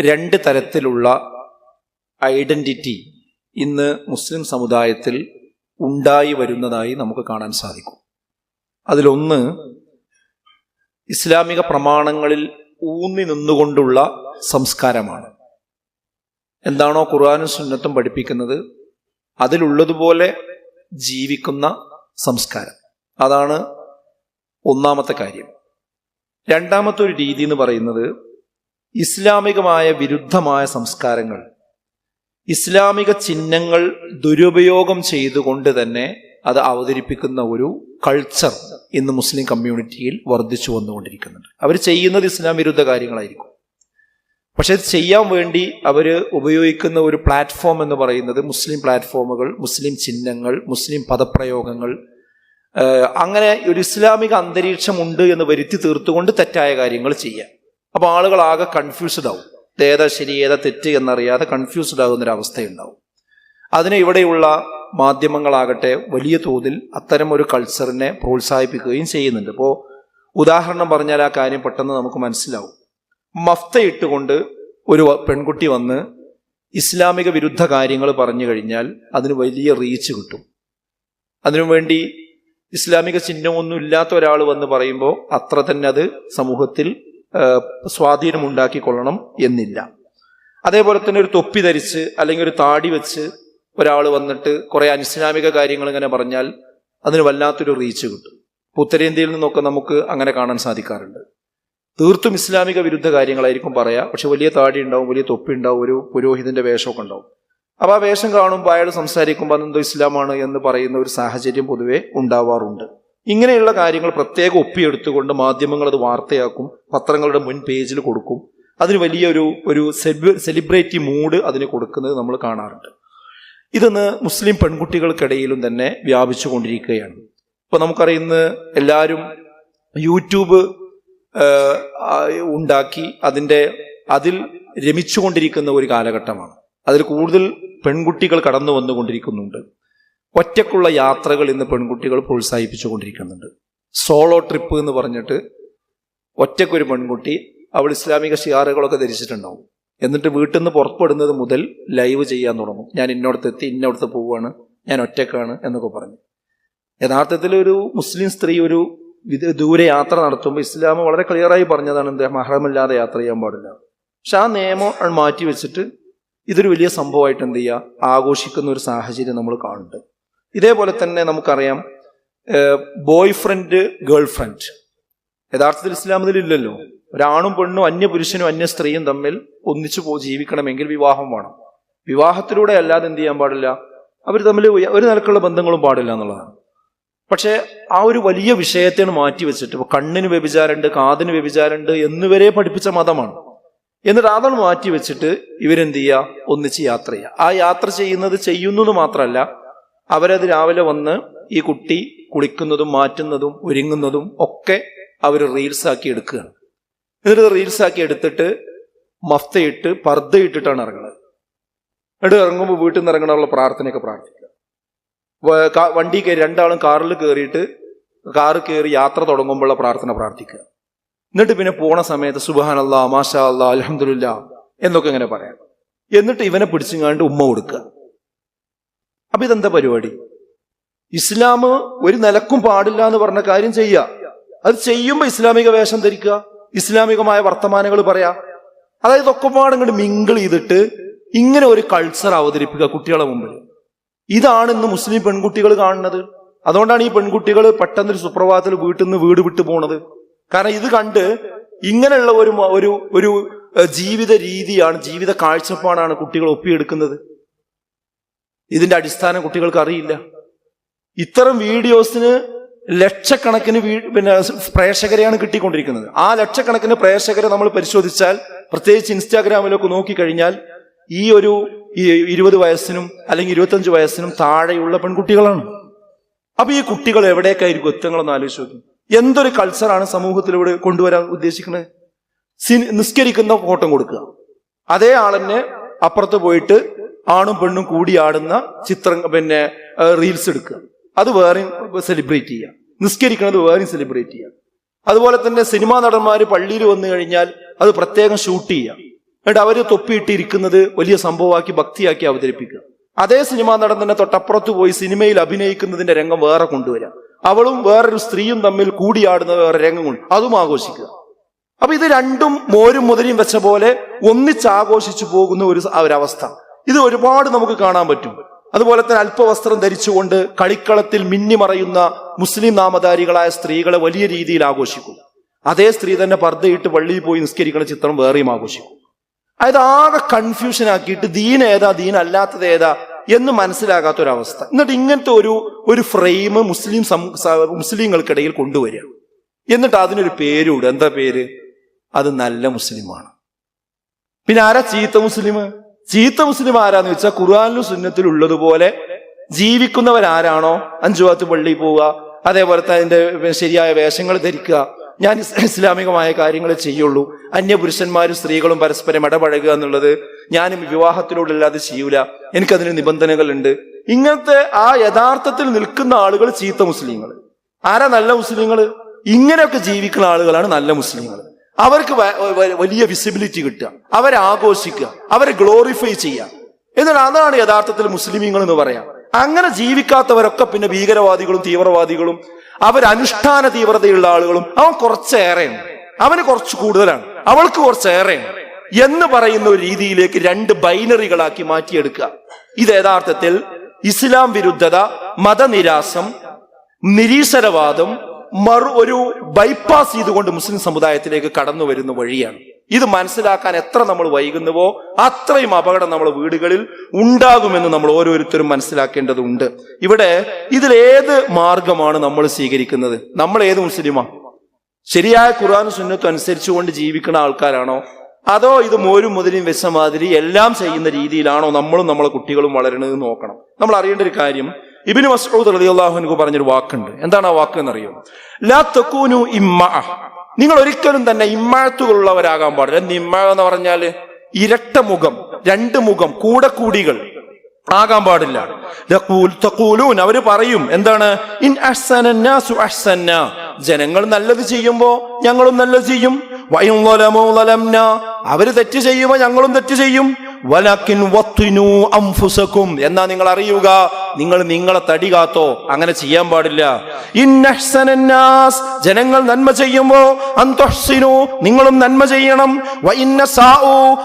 രണ്ട് തരത്തിലുള്ള ഐഡന്റിറ്റി ഇന്ന് മുസ്ലിം സമുദായത്തിൽ ഉണ്ടായി വരുന്നതായി നമുക്ക് കാണാൻ സാധിക്കും. അതിലൊന്ന് ഇസ്ലാമിക പ്രമാണങ്ങളിൽ ഊന്നി നിന്നുകൊണ്ടുള്ള സംസ്കാരമാണ്. എന്താണോ ഖുർആാനും സുന്നത്തും പഠിപ്പിക്കുന്നത്? അതിലുള്ളതുപോലെ ജീവിക്കുന്ന സംസ്കാരം. അതാണ് ഒന്നാമത്തെ കാര്യം. രണ്ടാമത്തെ ഒരു രീതി എന്ന് പറയുന്നത് ഇസ്ലാമികമായ വിരുദ്ധമായ സംസ്കാരങ്ങൾ ഇസ്ലാമിക ചിഹ്നങ്ങൾ ദുരുപയോഗം ചെയ്തുകൊണ്ട് തന്നെ അത് അവതരിപ്പിക്കുന്ന ഒരു കൾച്ചർ ഇന്ന് മുസ്ലിം കമ്മ്യൂണിറ്റിയിൽ വർദ്ധിച്ചു വന്നുകൊണ്ടിരിക്കുന്നുണ്ട്. അവർ ചെയ്യുന്നത് ഇസ്ലാം വിരുദ്ധ കാര്യങ്ങളായിരിക്കും. പക്ഷെ അത് ചെയ്യാൻ വേണ്ടി അവർ ഉപയോഗിക്കുന്ന ഒരു പ്ലാറ്റ്ഫോം എന്ന് പറയുന്നത് മുസ്ലിം പ്ലാറ്റ്ഫോമുകൾ മുസ്ലിം ചിഹ്നങ്ങൾ മുസ്ലിം പദപ്രയോഗങ്ങൾ അങ്ങനെ ഒരു ഇസ്ലാമിക അന്തരീക്ഷം ഉണ്ട് എന്ന് വരുത്തി തീർത്തുകൊണ്ട് തെറ്റായ കാര്യങ്ങൾ ചെയ്യാം അപ്പോൾ ആളുകൾ ആകെ കൺഫ്യൂസ്ഡ് ആവും ഏതാ ശരി ഏതാ തെറ്റ് എന്നറിയാതെ കൺഫ്യൂസ്ഡ് ആകുന്ന ഒരു അവസ്ഥയുണ്ടാവും അതിന് ഇവിടെയുള്ള മാധ്യമങ്ങളാകട്ടെ വലിയ തോതിൽ അത്തരം ഒരു കൾച്ചറിനെ പ്രോത്സാഹിപ്പിക്കുകയും ചെയ്യുന്നുണ്ട്. ഇപ്പോൾ ഉദാഹരണം പറഞ്ഞാൽ ആ കാര്യം പെട്ടെന്ന് നമുക്ക് മനസ്സിലാവും. മഫ്ത ഇട്ടുകൊണ്ട് ഒരു പെൺകുട്ടി വന്ന് ഇസ്ലാമിക വിരുദ്ധ കാര്യങ്ങൾ പറഞ്ഞു കഴിഞ്ഞാൽ അതിന് വലിയ റീച്ച് കിട്ടും. അതിനുവേണ്ടി ഇസ്ലാമിക ചിഹ്നമൊന്നും ഇല്ലാത്ത ഒരാൾ വന്ന് പറയുമ്പോൾ അത്ര തന്നെ അത് സമൂഹത്തിൽ സ്വാധീനമുണ്ടാക്കിക്കൊള്ളണം എന്നില്ല. അതേപോലെ തന്നെ ഒരു തൊപ്പി ധരിച്ച് അല്ലെങ്കിൽ ഒരു താടി വെച്ച് ഒരാൾ വന്നിട്ട് കുറേ അനിസ്ലാമിക കാര്യങ്ങൾ ഇങ്ങനെ പറഞ്ഞാൽ അതിന് വല്ലാത്തൊരു റീച്ച് കിട്ടും. ഉത്തരേന്ത്യയിൽ നിന്നൊക്കെ നമുക്ക് അങ്ങനെ കാണാൻ സാധിക്കാറുണ്ട്. തീർത്തും ഇസ്ലാമിക വിരുദ്ധ കാര്യങ്ങളായിരിക്കും പറയാ. പക്ഷെ വലിയ താടി ഉണ്ടാവും വലിയ തൊപ്പി ഉണ്ടാവും ഒരു പുരോഹിതന്റെ വേഷമൊക്കെ ഉണ്ടാവും. അപ്പോൾ ആ വേഷം കാണുമ്പോൾ അയാൾ സംസാരിക്കുമ്പോൾ അതെന്തോ ഇസ്ലാമാണ് എന്ന് പറയുന്ന ഒരു സാഹചര്യം പൊതുവെ ഉണ്ടാവാറുണ്ട്. ഇങ്ങനെയുള്ള കാര്യങ്ങൾ പ്രത്യേകം ഒപ്പിയെടുത്തുകൊണ്ട് മാധ്യമങ്ങൾ അത് വാർത്തയാക്കും പത്രങ്ങളുടെ മുൻ പേജിൽ കൊടുക്കും. അതിന് വലിയൊരു ഒരു സെലിബ്രേറ്റി മൂഡ് അതിന് കൊടുക്കുന്നത് നമ്മൾ കാണാറുണ്ട്. ഇതെന്ന് മുസ്ലിം പെൺകുട്ടികൾക്കിടയിലും തന്നെ വ്യാപിച്ചു കൊണ്ടിരിക്കുകയാണ് ഇപ്പൊ നമുക്കറിയുന്ന എല്ലാവരും യൂട്യൂബ് ഉണ്ടാക്കി അതിന്റെ അതിൽ രമിച്ചുകൊണ്ടിരിക്കുന്ന ഒരു കാലഘട്ടമാണ്. അതിൽ കൂടുതൽ പെൺകുട്ടികൾ കടന്നു വന്നുകൊണ്ടിരിക്കുന്നുണ്ട് ഒറ്റക്കുള്ള യാത്രകൾ ഇന്ന് പെൺകുട്ടികൾ പ്രോത്സാഹിപ്പിച്ചുകൊണ്ടിരിക്കുന്നുണ്ട്. സോളോ ട്രിപ്പ് എന്ന് പറഞ്ഞിട്ട് ഒറ്റക്കൊരു പെൺകുട്ടി അവൾ ഇസ്ലാമിക ഷിയാറുകളൊക്കെ ധരിച്ചിട്ടുണ്ടാവും. എന്നിട്ട് വീട്ടിൽ നിന്ന് പുറപ്പെടുന്നത് മുതൽ ലൈവ് ചെയ്യാൻ തുടങ്ങും. ഞാൻ ഇന്നോടത്ത് എത്തി ഇന്നോടത്ത് പോവുകയാണ് ഞാൻ ഒറ്റക്കാണ് എന്നൊക്കെ പറഞ്ഞു. യഥാർത്ഥത്തിൽ ഒരു മുസ്ലിം സ്ത്രീ ഒരു ദൂരെ യാത്ര നടത്തുമ്പോൾ ഇസ്ലാം വളരെ ക്ലിയറായി പറഞ്ഞതാണ് എന്ത് മഹറമില്ലാതെ യാത്ര ചെയ്യാൻ പാടില്ല. പക്ഷെ ആ നിയമം മാറ്റി വെച്ചിട്ട് ഇതൊരു വലിയ സംഭവമായിട്ട് എന്ത് ചെയ്യുക? ആഘോഷിക്കുന്ന ഒരു സാഹചര്യം നമ്മൾ കാണുന്നുണ്ട്. ഇതേപോലെ തന്നെ നമുക്കറിയാം ബോയ് ഫ്രണ്ട് ഗേൾ ഫ്രണ്ട് യഥാർത്ഥത്തിൽ ഇസ്ലാമത്തിൽ ഇല്ലല്ലോ ഒരാണും പെണ്ണും അന്യ പുരുഷനും അന്യ സ്ത്രീയും തമ്മിൽ ഒന്നിച്ചു പോയി ജീവിക്കണമെങ്കിൽ വിവാഹം വേണം. വിവാഹത്തിലൂടെ അല്ലാതെ എന്ത് ചെയ്യാൻ പാടില്ല? അവർ തമ്മിൽ ഒരു നിലക്കുള്ള ബന്ധങ്ങളും പാടില്ല എന്നുള്ളതാണ്. പക്ഷേ ആ ഒരു വലിയ വിഷയത്തെയാണ് മാറ്റി വെച്ചിട്ട് ഇപ്പൊ കണ്ണിന് വ്യഭിചാരമുണ്ട് കാതിന് വ്യഭിചാരമുണ്ട് എന്നുവരെ പഠിപ്പിച്ച മതമാണ്. എന്നിട്ട് അതാണ് മാറ്റി വെച്ചിട്ട് ഇവരെന്ത് ചെയ്യുക? ഒന്നിച്ച് യാത്ര ചെയ്യുക. ആ യാത്ര ചെയ്യുന്നത് ചെയ്യുന്നത് മാത്രമല്ല അവരത് രാവിലെ വന്ന് ഈ കുട്ടി കുളിക്കുന്നതും മാറ്റുന്നതും ഒരുങ്ങുന്നതും ഒക്കെ അവർ റീൽസ് ആക്കി എടുക്കുകയാണ്. എന്നിട്ട് റീൽസ് ആക്കി എടുത്തിട്ട് മഫ്തയിട്ട് പർദ്ദ ഇട്ടിട്ടാണ് ഇറങ്ങുന്നത് എന്നിട്ട് ഇറങ്ങുമ്പോൾ വീട്ടിൽ നിന്ന് ഇറങ്ങണമുള്ള പ്രാർത്ഥനയൊക്കെ പ്രാർത്ഥിക്കുക. വണ്ടി കയറി രണ്ടാളും കാറിൽ കയറിയിട്ട് കാറ് കയറി യാത്ര തുടങ്ങുമ്പോഴുള്ള പ്രാർത്ഥന പ്രാർത്ഥിക്കുക. എന്നിട്ട് പിന്നെ പോണ സമയത്ത് സുബാൻ അല്ലാ മാഷാ അല്ലാ അലഹമുല്ല എന്നൊക്കെ ഇങ്ങനെ പറയാം. എന്നിട്ട് ഇവനെ പിടിച്ചുങ്ങാണ്ട് ഉമ്മ കൊടുക്കുക. അപ്പൊ ഇതെന്താ പരിപാടി? ഇസ്ലാം ഒരു നിലക്കും പാടില്ല എന്ന് പറഞ്ഞ കാര്യം ചെയ്യുക അത് ചെയ്യുമ്പോൾ ഇസ്ലാമിക വേഷം ധരിക്കുക ഇസ്ലാമികമായ വർത്തമാനങ്ങൾ പറയാ. അതായത് ഒക്കെപ്പാട് പാടെ ഇങ്ങോട്ട് മിങ്കിൾ ചെയ്തിട്ട് ഇങ്ങനെ ഒരു കൾച്ചർ അവതരിപ്പിക്കുക കുട്ടികളെ മുമ്പിൽ. ഇതാണ് ഇന്ന് മുസ്ലിം പെൺകുട്ടികൾ കാണുന്നത്. അതുകൊണ്ടാണ് ഈ പെൺകുട്ടികൾ പെട്ടെന്ന് ഒരു സുപ്രഭാതത്തിൽ വീട്ടിൽ നിന്ന് വീട് വിട്ടു പോണത്. കാരണം ഇത് കണ്ട് ഇങ്ങനെയുള്ള ഒരു ഒരു ജീവിത രീതിയാണ് ജീവിത കാഴ്ചപ്പാടാണ് കുട്ടികൾ ഒപ്പിയെടുക്കുന്നത്. ഇതിന്റെ അടിസ്ഥാനം കുട്ടികൾക്ക് അറിയില്ല. ഇത്തരം വീഡിയോസിന് ലക്ഷക്കണക്കിന് പിന്നെ പ്രേക്ഷകരെയാണ് കിട്ടിക്കൊണ്ടിരിക്കുന്നത്. ആ ലക്ഷക്കണക്കിന് പ്രേക്ഷകരെ നമ്മൾ പരിശോധിച്ചാൽ പ്രത്യേകിച്ച് ഇൻസ്റ്റാഗ്രാമിലൊക്കെ നോക്കിക്കഴിഞ്ഞാൽ ഈ ഒരു ഇരുപത് വയസ്സിനും അല്ലെങ്കിൽ ഇരുപത്തഞ്ച് വയസ്സിനും താഴെയുള്ള പെൺകുട്ടികളാണ്. അപ്പൊ ഈ കുട്ടികൾ എവിടേക്കായിരിക്കും എത്തുങ്ങളൊന്ന് ആലോചിച്ച് എന്തൊരു കൾച്ചറാണ് സമൂഹത്തിലൂടെ കൊണ്ടുവരാൻ ഉദ്ദേശിക്കുന്നത്? സി- നിസ്കരിക്കുന്ന ഫോട്ടോ കൊടുക്കുക. അതേ ആളെന്നെ അപ്പുറത്ത് പോയിട്ട് ആണും പെണ്ണും കൂടി ആടുന്ന ചിത്രം പിന്നെ റീൽസ് എടുക്കുക. അത് വേറെയും സെലിബ്രേറ്റ് ചെയ്യുക. നിസ്കരിക്കുന്നത് വേറെയും സെലിബ്രേറ്റ് ചെയ്യുക. അതുപോലെ തന്നെ സിനിമാ നടന്മാർ പള്ളിയിൽ വന്നു കഴിഞ്ഞാൽ അത് പ്രത്യേകം ഷൂട്ട് ചെയ്യുക. എന്നിട്ട് അവർ തൊപ്പിയിട്ടിരിക്കുന്നത് വലിയ സംഭവമാക്കി ഭക്തിയാക്കി അവതരിപ്പിക്കുക. അതേ സിനിമാ നടൻ തന്നെ തൊട്ടപ്പുറത്ത് പോയി സിനിമയിൽ അഭിനയിക്കുന്നതിന്റെ രംഗം വേറെ കൊണ്ടുവരാം അവളും വേറൊരു സ്ത്രീയും തമ്മിൽ കൂടിയാടുന്ന വേറെ രംഗം കൊണ്ട് അതും ആഘോഷിക്കുക. അപ്പൊ ഇത് രണ്ടും മോരും മുതലും വെച്ച പോലെ ഒന്നിച്ചാഘോഷിച്ചു പോകുന്ന ഒരു ഒരവസ്ഥ. ഇത് ഒരുപാട് നമുക്ക് കാണാൻ പറ്റും. അതുപോലെ തന്നെ അല്പവസ്ത്രം ധരിച്ചുകൊണ്ട് കളിക്കളത്തിൽ മിന്നിമറയുന്ന മുസ്ലിം നാമധാരികളായ സ്ത്രീകളെ വലിയ രീതിയിൽ ആഘോഷിക്കും. അതേ സ്ത്രീ തന്നെ പർദ്ദയിട്ട് പള്ളിയിൽ പോയി നിസ്കരിക്കുന്ന ചിത്രം വേറെയും ആഘോഷിക്കും. അതായത് ആകെ കൺഫ്യൂഷൻ ആക്കിയിട്ട് ദീൻ ഏതാ ദീൻ അല്ലാത്തത് ഏതാ എന്ന് മനസ്സിലാകാത്ത അവസ്ഥ എന്നിട്ട് ഇങ്ങനത്തെ ഒരു ഒരു ഫ്രെയിം മുസ്ലിം മുസ്ലിങ്ങൾക്കിടയിൽ കൊണ്ടുവരിക. എന്നിട്ട് അതിനൊരു പേരൂടെ എന്താ പേര്? അത് നല്ല മുസ്ലിമാണ്. പിന്നെ ആരാ ചീത്ത മുസ്ലിം? ചീത്ത മുസ്ലിം ആരാന്ന് വെച്ചാൽ ഖുർആാനിലും സുന്നത്തിൽ ഉള്ളതുപോലെ ജീവിക്കുന്നവരാരാണോ? അഞ്ചു ഭാഗത്ത് പള്ളി പോവുക അതേപോലെ അതിന്റെ ശരിയായ വേഷങ്ങൾ ധരിക്കുക. ഞാൻ ഇസ്ലാമികമായ കാര്യങ്ങൾ ചെയ്യുള്ളൂ. അന്യപുരുഷന്മാരും സ്ത്രീകളും പരസ്പരം ഇടപഴകുക എന്നുള്ളത് ഞാനും വിവാഹത്തിലൂടെ അല്ലാതെ ചെയ്യൂല. എനിക്കതിന് നിബന്ധനകളുണ്ട്. ഇങ്ങനത്തെ ആ യഥാർത്ഥത്തിൽ നിൽക്കുന്ന ആളുകൾ ചീത്ത മുസ്ലിങ്ങൾ. ആരാ നല്ല മുസ്ലിങ്ങൾ? ഇങ്ങനെയൊക്കെ ജീവിക്കുന്ന ആളുകളാണ് നല്ല മുസ്ലിങ്ങൾ. അവർക്ക് വലിയ വിസിബിലിറ്റി കിട്ടുക. അവരെ ആഘോഷിക്കുക. അവരെ ഗ്ലോറിഫൈ ചെയ്യുക. എന്നിട്ട് അതാണ് യഥാർത്ഥത്തിൽ മുസ്ലിമീങ്ങൾ എന്ന് പറയാം. അങ്ങനെ ജീവിക്കാത്തവരൊക്കെ പിന്നെ ഭീകരവാദികളും തീവ്രവാദികളും അവർ അനുഷ്ഠാന തീവ്രതയുള്ള ആളുകളും അവൻ കുറച്ചേറെയാണ്. അവന് കുറച്ച് കൂടുതലാണ്. അവൾക്ക് കുറച്ചേറെയാണ്. എന്ന് പറയുന്ന ഒരു രീതിയിലേക്ക് രണ്ട് ബൈനറികളാക്കി മാറ്റിയെടുക്കുക. ഇത് യഥാർത്ഥത്തിൽ ഇസ്ലാം വിരുദ്ധത മതനിരാസം നിരീശ്വരവാദം മറു ഒരു ബൈപ്പാസ് ചെയ്തുകൊണ്ട് മുസ്ലിം സമുദായത്തിലേക്ക് കടന്നു വരുന്ന വഴിയാണ്. ഇത് മനസ്സിലാക്കാൻ എത്ര നമ്മൾ വൈകുന്നുവോ അത്രയും അപകടം നമ്മുടെ വീടുകളിൽ ഉണ്ടാകുമെന്ന് നമ്മൾ ഓരോരുത്തരും മനസ്സിലാക്കേണ്ടതുണ്ട്. ഇവിടെ ഇതിൽ ഏത് മാർഗമാണ് നമ്മൾ സ്വീകരിക്കുന്നത്? നമ്മൾ ഏത് മുസ്ലിമാ? ശരിയായ ഖുർആൻ സുന്നത്തും അനുസരിച്ചുകൊണ്ട് ജീവിക്കുന്ന ആൾക്കാരാണോ? അതോ ഇത് മോരും മുതലും വെച്ച മാതിരി എല്ലാം ചെയ്യുന്ന രീതിയിലാണോ നമ്മളും നമ്മളെ കുട്ടികളും വളരണത് നോക്കണം. നമ്മൾ അറിയേണ്ട ഒരു കാര്യം ഇബിന് മസൂദ് മസ്ഊദ് അള്ളാഹുനു പറഞ്ഞൊരു വാക്കുണ്ട്. എന്താണ് ആ വാക്ക് എന്നറിയോ? ലാ തക്കൂനു ഇമ്മ. നിങ്ങൾ ഒരിക്കലും തന്നെ ഇമ്മാഴത്തുകളുള്ളവരാകാൻ പാടില്ല. എന്ത് ഇമ്മ എന്ന് പറഞ്ഞാൽ? ഇരട്ട മുഖം രണ്ട് മുഖം കൂടെ കൂടികൾ ആകാൻ പാടില്ല. അവർ പറയും എന്താണ്? ഇൻ അഹ്സന ജനങ്ങൾ നല്ലത് ചെയ്യുമ്പോ ഞങ്ങളും നല്ലത് ചെയ്യും. അവർ തെറ്റ് ചെയ്യുമ്പോ ഞങ്ങളും തെറ്റ് ചെയ്യും. വലക്കിൻ വത്തിനു അംഫുസക്കും എന്നാ നിങ്ങൾ അറിയുക നിങ്ങൾ നിങ്ങളെ തടി കാത്തോ? അങ്ങനെ ചെയ്യാൻ പാടില്ല. ജനങ്ങൾ നന്മ ചെയ്യുമ്പോ അന്തഹ്സിനു നിങ്ങളും നന്മ ചെയ്യണം.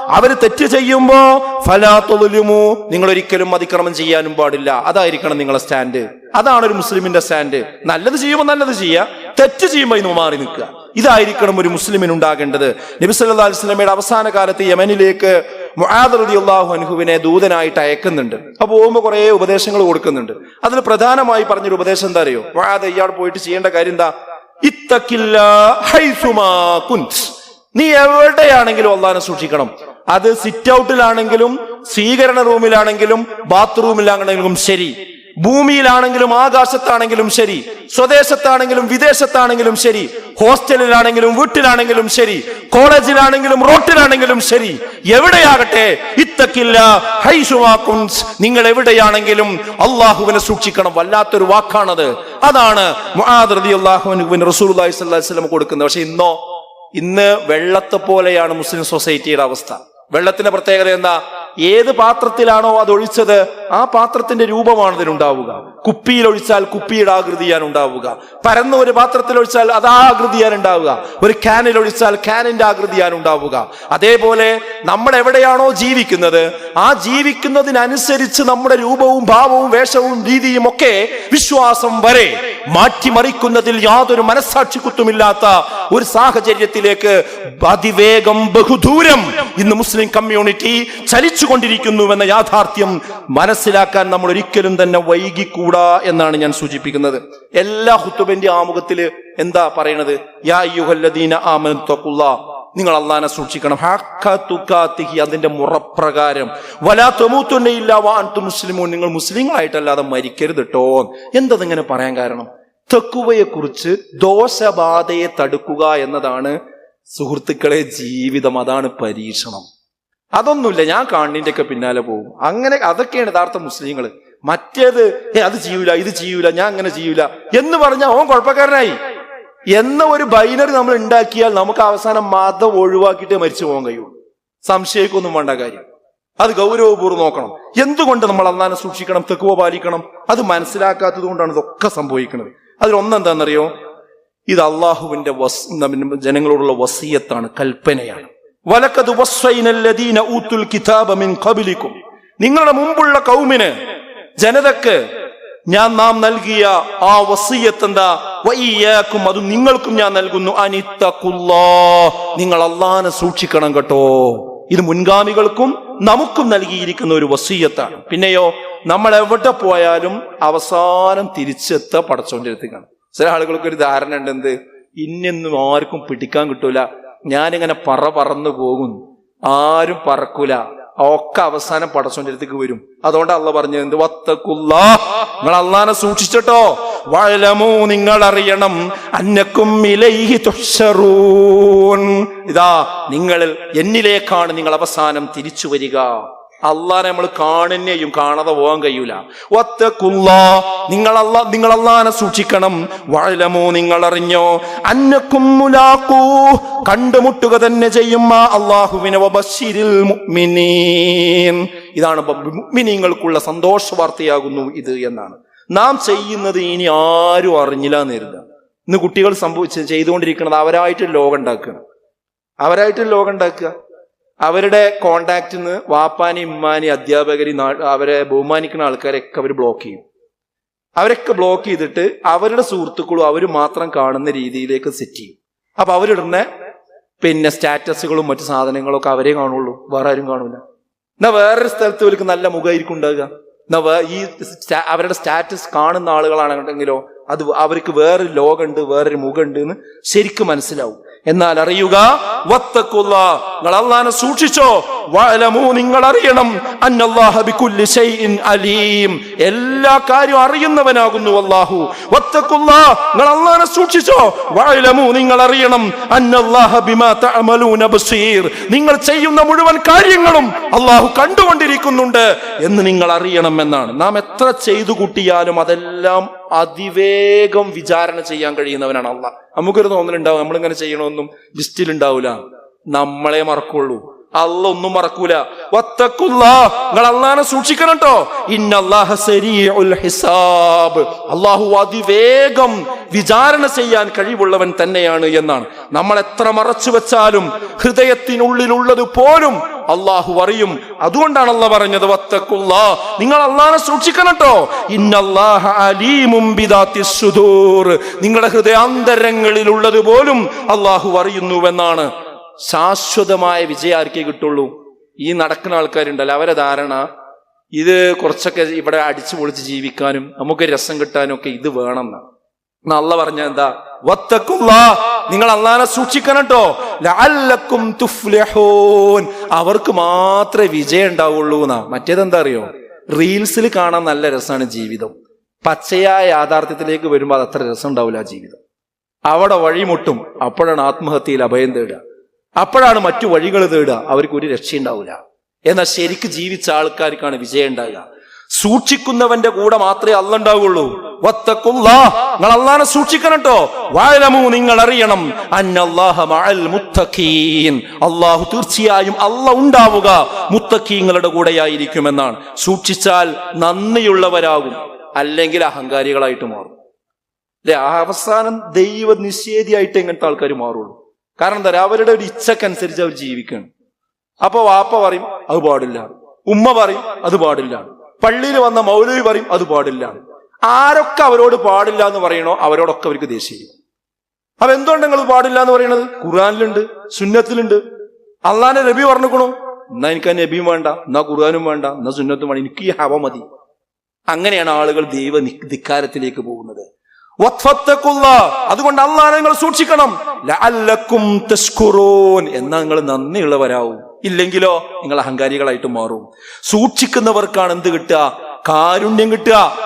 അവർ തെറ്റ് ചെയ്യുമ്പോ ഫലാത്തൊലുമു നിങ്ങൾ ഒരിക്കലും അതിക്രമം ചെയ്യാനും പാടില്ല. അതായിരിക്കണം നിങ്ങളെ സ്റ്റാൻഡ്. അതാണ് ഒരു മുസ്ലിമിന്റെ സ്റ്റാൻഡ്. നല്ലത് ചെയ്യുമ്പോൾ നല്ലത് ചെയ്യുക തെറ്റ് ചെയ്യുമ്പോൾ ഇന്ന് മാറി നിൽക്കുക. ഇതായിരിക്കണം ഒരു മുസ്ലിമിന് ഉണ്ടാകേണ്ടത് നബി സല്ലല്ലാഹു അലൈഹി വസല്ലമയുടെ അവസാന കാലത്ത് യമനിലേക്ക് മുആദ് റളിയല്ലാഹു അൻഹുവിനെ ദൂതനായിട്ട് അയക്കുന്നുണ്ട്. അപ്പൊ പോകുമ്പോൾ കുറേ ഉപദേശങ്ങൾ കൊടുക്കുന്നുണ്ട്. അതിൽ പ്രധാനമായി പറഞ്ഞൊരു ഉപദേശം എന്താ അറിയോ? മുഹാദ് ഇയാൾ പോയിട്ട് ചെയ്യേണ്ട കാര്യം എന്താ? ഇത്തക്കില്ല നീ എവിടെയാണെങ്കിലും അള്ളാനെ സൂക്ഷിക്കണം. അത് സിറ്റ് ഔട്ടിലാണെങ്കിലും സ്വീകരണ റൂമിലാണെങ്കിലും ബാത്റൂമിലാണെങ്കിലും ശരി. ഭൂമിയിലാണെങ്കിലും ആകാശത്താണെങ്കിലും ശരി സ്വദേശത്താണെങ്കിലും വിദേശത്താണെങ്കിലും ശരി ഹോസ്റ്റലിലാണെങ്കിലും വീട്ടിലാണെങ്കിലും ശരി കോളേജിലാണെങ്കിലും റോട്ടിലാണെങ്കിലും ശരി. എവിടെയാകട്ടെ? ഇത്തക്കില്ല ഹൈഷുവാക്കുൻസ് നിങ്ങൾ എവിടെയാണെങ്കിലും അള്ളാഹുവിനെ സൂക്ഷിക്കണം. വല്ലാത്തൊരു വാക്കാണത്. അതാണ് കൊടുക്കുന്നത്. പക്ഷെ ഇന്നോ? ഇന്ന് വെള്ളത്തെ പോലെയാണ് മുസ്ലിം സൊസൈറ്റിയുടെ അവസ്ഥ. വെള്ളത്തിന്റെ പ്രത്യേകത എന്താ? ഏത് പാത്രത്തിലാണോ അത് ഒഴിച്ചത് ആ പാത്രത്തിന്റെ രൂപമാണ് ഇതിനുണ്ടാവുക കുപ്പിയിൽ ഒഴിച്ചാൽ കുപ്പിയുടെ ആകൃതിയാണ് ഉണ്ടാവുക. പരന്ന ഒരു പാത്രത്തിൽ ഒഴിച്ചാൽ അത് ആ ആകൃതിയാണ് ഉണ്ടാവുക. ഒരു ക്യാനിൽ ഒഴിച്ചാൽ ക്യാനിന്റെ ആകൃതിയാണ് ഉണ്ടാവുക. അതേപോലെ നമ്മൾ എവിടെയാണോ ജീവിക്കുന്നത് ആ ജീവിക്കുന്നതിനനുസരിച്ച് നമ്മുടെ രൂപവും ഭാവവും വേഷവും രീതിയും ഒക്കെ വിശ്വാസം വരെ മാറ്റിമറിക്കുന്നതിൽ യാതൊരു മനസ്സാക്ഷി കുത്തുമില്ലാത്ത ഒരു സാഹചര്യത്തിലേക്ക് അതിവേഗം ബഹുദൂരം ഇന്ന് മുസ്ലിം കമ്മ്യൂണിറ്റി ചലിച്ചുകൊണ്ടിരിക്കുന്നുവെന്ന യാഥാർത്ഥ്യം മനസ്സിലാക്കാൻ നമ്മൾ ഒരിക്കലും തന്നെ വൈകിക്കൂടാ എന്നാണ് ഞാൻ സൂചിപ്പിക്കുന്നത്. എല്ലാ ഹുത്തുബന്റെ ആമുഖത്തിൽ എന്താ പറയണത്? യാ നിങ്ങൾ അള്ളാനെ സൂക്ഷിക്കണം. അതിന്റെ മുറപ്രകാരം. വലാ തൊമൂത്തുന്നയില്ല മുസ്ലിമോ നിങ്ങൾ മുസ്ലിങ്ങളായിട്ടല്ലാതെ മരിക്കരുത് കേട്ടോ എന്തതിങ്ങനെ പറയാൻ കാരണം? തെക്കുവയെ കുറിച്ച് ദോഷബാധയെ തടുക്കുക എന്നതാണ് സുഹൃത്തുക്കളെ ജീവിതം. അതാണ് പരീക്ഷണം. അതൊന്നുമില്ല ഞാൻ കാണിന്റെയൊക്കെ പിന്നാലെ പോകും. അങ്ങനെ അതൊക്കെയാണ് യഥാർത്ഥ മുസ്ലിങ്ങൾ മറ്റേത് ഏ അത് ചെയ്യൂല ഇത് ചെയ്യൂല ഞാൻ അങ്ങനെ ചെയ്യൂല എന്ന് പറഞ്ഞാൽ അവൻ കുഴപ്പക്കാരനായി. എന്ന ഒരു ബൈനറി നമ്മൾ ഉണ്ടാക്കിയാൽ നമുക്ക് അവസാനം മതം ഒഴിവാക്കിയിട്ട് മരിച്ചു പോകാൻ കഴിയുള്ളൂ. സംശയിക്കൊന്നും വേണ്ട കാര്യം. അത് ഗൗരവപൂർവം നോക്കണം. എന്തുകൊണ്ട് നമ്മൾ അന്നാനെ സൂക്ഷിക്കണം തെക്കുവ പാലിക്കണം? അത് മനസ്സിലാക്കാത്തത് കൊണ്ടാണ് ഇതൊക്കെ സംഭവിക്കുന്നത്. അതിലൊന്നെന്താണെന്നറിയോ ഇത് അള്ളാഹുവിന്റെ വസ് ജനങ്ങളോടുള്ള വസീയത്താണ് കൽപ്പനയാണ്. ഊത്തുൽ കിതാബ മിൻ നിങ്ങളുടെ മുമ്പുള്ള കൗമിന് ജനതക്ക് ഞാൻ നാം നൽകിയ ആ വസീയത്ത് എന്താ വയ്യാക്കും അത് നിങ്ങൾക്കും ഞാൻ നൽകുന്നു. അനിത്തക്കുല്ലാ നിങ്ങൾ അള്ളാനെ സൂക്ഷിക്കണം കേട്ടോ. ഇത് മുൻഗാമികൾക്കും നമുക്കും നൽകിയിരിക്കുന്ന ഒരു വസീയത്താണ്. പിന്നെയോ നമ്മൾ എവിടെ പോയാലും അവസാനം തിരിച്ചെത്ത പടച്ചോണ്ടിരുത്തിക്കാണ് ചില ആളുകൾക്ക് ഒരു ധാരണ ഉണ്ട് എന്ത് ഇന്നൊന്നും ആർക്കും പിടിക്കാൻ കിട്ടൂല. ഞാനിങ്ങനെ പറ പറന്നു പോകും. ആരും പറക്കൂല. ഒക്കെ അവസാനം പടച്ചോന്റെ വരും. അതുകൊണ്ട് അള്ള പറഞ്ഞു എന്ത്? വത്തക്കുള്ള നിങ്ങൾ അള്ളാനെ സൂക്ഷിച്ചിട്ടോ? വഴലമോ നിങ്ങൾ അറിയണം അന്നക്കും ഇലൈഹി തുഷറൂൻ ഇതാ നിങ്ങളിൽ എന്നിലേക്കാണ് നിങ്ങൾ അവസാനം തിരിച്ചു വരിക. അള്ളാനെ നമ്മൾ കാണുന്നേയും കാണാതെ പോകാൻ കഴിയൂല. ഒത്തക്കുള്ള നിങ്ങൾ അല്ല നിങ്ങൾ അള്ളാനെ സൂക്ഷിക്കണം. വഴലമോ നിങ്ങൾ അറിഞ്ഞോ അന്നക്കും മുലാക്കൂ കണ്ടുമുട്ടുക തന്നെ ചെയ്യും ആ അള്ളാഹുവിനെ. ഇതാണ് മിനിങ്ങൾക്കുള്ള സന്തോഷ വാർത്തയാകുന്നു ഇത് എന്നാണ്. നാം ചെയ്യുന്നത് ഇനി ആരും അറിഞ്ഞില്ല എന്നിരുന്ന ഇന്ന് കുട്ടികൾ സംഭവിച്ച് ചെയ്തുകൊണ്ടിരിക്കുന്നത് അവരായിട്ട് ലോകം ഉണ്ടാക്കുക. അവരായിട്ട് ലോകം ഉണ്ടാക്കുക. അവരുടെ കോണ്ടാക്റ്റിൽ നിന്ന് വാപ്പാനി ഇമ്മാനി അധ്യാപകരി അവരെ ബഹുമാനിക്കുന്ന ആൾക്കാരെയൊക്കെ അവർ ബ്ലോക്ക് ചെയ്യും. അവരൊക്കെ ബ്ലോക്ക് ചെയ്തിട്ട് അവരുടെ സുഹൃത്തുക്കളും അവർ മാത്രം കാണുന്ന രീതിയിലേക്ക് സെറ്റ് ചെയ്യും. അപ്പൊ അവരിടുന്ന പിന്നെ സ്റ്റാറ്റസുകളും മറ്റു സാധനങ്ങളും ഒക്കെ അവരെ കാണുള്ളൂ. വേറെ ആരും കാണൂല. എന്നാ വേറൊരു സ്ഥലത്ത് അവർക്ക് നല്ല മുഖമായിരിക്കും ഉണ്ടാകുക എന്നാ ഈ അവരുടെ സ്റ്റാറ്റസ് കാണുന്ന ആളുകളാണെന്നുണ്ടെങ്കിലോ അത് അവർക്ക് വേറൊരു ലോകമുണ്ട് വേറൊരു മുഖമുണ്ട് എന്ന് ശരിക്കും മനസ്സിലാവും. എന്നാൽ അറിയുക നിങ്ങൾ അള്ളാനെ സൂക്ഷിച്ചോ. വഅലമൂ നിങ്ങൾ അറിയണം അലീം. എല്ലാ കാര്യവും അറിയുന്നവനാകുന്നു വത്തക്കുള്ള നിങ്ങൾ അള്ളാനെ സൂക്ഷിച്ചോ. വഅലമൂ നിങ്ങൾ അറിയണം ബിമാ തഅമലൂന ബസീർ. നിങ്ങൾ ചെയ്യുന്ന മുഴുവൻ കാര്യങ്ങളും അള്ളാഹു കണ്ടുകൊണ്ടിരിക്കുന്നുണ്ട് എന്ന് നിങ്ങൾ അറിയണം എന്നാണ്. നാം എത്ര ചെയ്തു കൂട്ടിയാലും അതെല്ലാം അതിവേഗം വിചാരണ ചെയ്യാൻ കഴിയുന്നവനാണ് അള്ളാഹ്. നമുക്കൊരു തോന്നലുണ്ടാവും നമ്മളിങ്ങനെ ചെയ്യണമെന്നും ലിസ്റ്റിൽ ഉണ്ടാവില്ല നമ്മളെ മറക്കുള്ളൂ. അല്ല ഒന്നും മറക്കൂല. നിങ്ങൾ അള്ളാനെ സൂക്ഷിക്കണം കേട്ടോ ഹിസാബ്. അള്ളാഹു അതിവേഗം വിചാരണ ചെയ്യാൻ കഴിവുള്ളവൻ തന്നെയാണ് എന്നാണ്. നമ്മൾ എത്ര മറച്ചു വെച്ചാലും ഹൃദയത്തിനുള്ളിലുള്ളത് പോലും അള്ളാഹു അറിയും. അതുകൊണ്ടാണ് അല്ല പറഞ്ഞത് വത്തക്കുള്ള നിങ്ങൾ അള്ളാഹനെ സൂക്ഷിക്കണം കേട്ടോ നിങ്ങളുടെ ഹൃദയാന്തരങ്ങളിലുള്ളത് പോലും അള്ളാഹു അറിയുന്നുവെന്നാണ്. ശാശ്വതമായ വിജയം ആർക്കേ കിട്ടുള്ളൂ? ഈ നടക്കുന്ന ആൾക്കാരുണ്ടല്ലോ അവരെ ധാരണ ഇത് കുറച്ചൊക്കെ ഇവിടെ അടിച്ചു പൊളിച്ച് ജീവിക്കാനും നമുക്ക് രസം കിട്ടാനും ഒക്കെ ഇത് വേണം എന്നാ അല്ല പറഞ്ഞ എന്താ? വത്തക്കുള്ള നിങ്ങൾ അള്ളാനെ സൂക്ഷിക്കണം കേട്ടോ. ലഅല്ലക്കും തുഫ്ലിഹൂൻ. അവർക്ക് മാത്രമേ വിജയം ഉണ്ടാവുള്ളൂ എന്നാ. മറ്റേതെന്താ അറിയോ? റീൽസിൽ കാണാൻ നല്ല രസമാണ് ജീവിതം. പച്ചയായ യാഥാർത്ഥ്യത്തിലേക്ക് വരുമ്പോൾ അത് അത്ര രസം ഉണ്ടാവില്ല ജീവിതം. അവിടെ വഴിമുട്ടും അപ്പോഴാണ് ആത്മഹത്യയിൽ അഭയം തേടുക. അപ്പോഴാണ് മറ്റു വഴികൾ തേടുക. അവർക്ക് ഒരു രക്ഷയുണ്ടാവില്ല എന്നാൽ ശരിക്ക് ജീവിച്ച ആൾക്കാർക്കാണ് വിജയം ഉണ്ടാകുക സൂക്ഷിക്കുന്നവന്റെ കൂടെ മാത്രമേ അല്ല ഉണ്ടാവുള്ളൂ നിങ്ങൾ അള്ളാനെ സൂക്ഷിക്കണം കേട്ടോ. വാഴമു നിങ്ങൾ അറിയണം. അള്ളാഹു തീർച്ചയായും അല്ല ഉണ്ടാവുക. മുത്തഖീങ്ങളുടെ കൂടെയായിരിക്കുമെന്നാണ്. സൂക്ഷിച്ചാൽ നന്ദിയുള്ളവരാകും. അല്ലെങ്കിൽ അഹങ്കാരികളായിട്ട് മാറും. അല്ലെ അവസാനം ദൈവ നിഷേധിയായിട്ട് ഇങ്ങനത്തെ ആൾക്കാർ മാറുള്ളൂ. കാരണം എന്താ പറയുക അവരുടെ ഒരു ഇച്ഛക്കനുസരിച്ച് അവർ ജീവിക്കണം. അപ്പൊ വാപ്പ പറയും അത് പാടില്ല. ഉമ്മ പറയും അത് പാടില്ല. പള്ളിയിൽ വന്ന മൗലവി പറയും അത് പാടില്ല. ആരൊക്കെ അവരോട് പാടില്ല എന്ന് പറയണോ അവരോടൊക്കെ അവർക്ക് ദേഷ്യം അപ്പൊ എന്തുകൊണ്ട് നിങ്ങൾ പാടില്ല എന്ന് പറയണത്? ഖുർആാനിലുണ്ട് സുന്നത്തിലുണ്ട്. അള്ളാന്റെ നബി പറഞ്ഞിക്കണു എന്നാ എനിക്ക് ആ നബിയും വേണ്ട എന്നാ ഖുർആാനും വേണ്ട എന്നാ സുന്നത്തും വേണ്ട എനിക്ക് ഈ ഹവ മതി. അങ്ങനെയാണ് ആളുകൾ ദൈവ ധിക്കാരത്തിലേക്ക് പോകുന്നത്. അതുകൊണ്ട് അള്ളാഹ് നിങ്ങൾ സൂക്ഷിക്കണം. ലഅല്ലക്കും നിങ്ങൾ നന്ദിയുള്ളവരാവും. ഇല്ലെങ്കിലോ നിങ്ങൾ അഹങ്കാരികളായിട്ട് മാറും. സൂക്ഷിക്കുന്നവർക്കാണ് എന്ത് കിട്ടുക? കാരുണ്യം കിട്ടുക.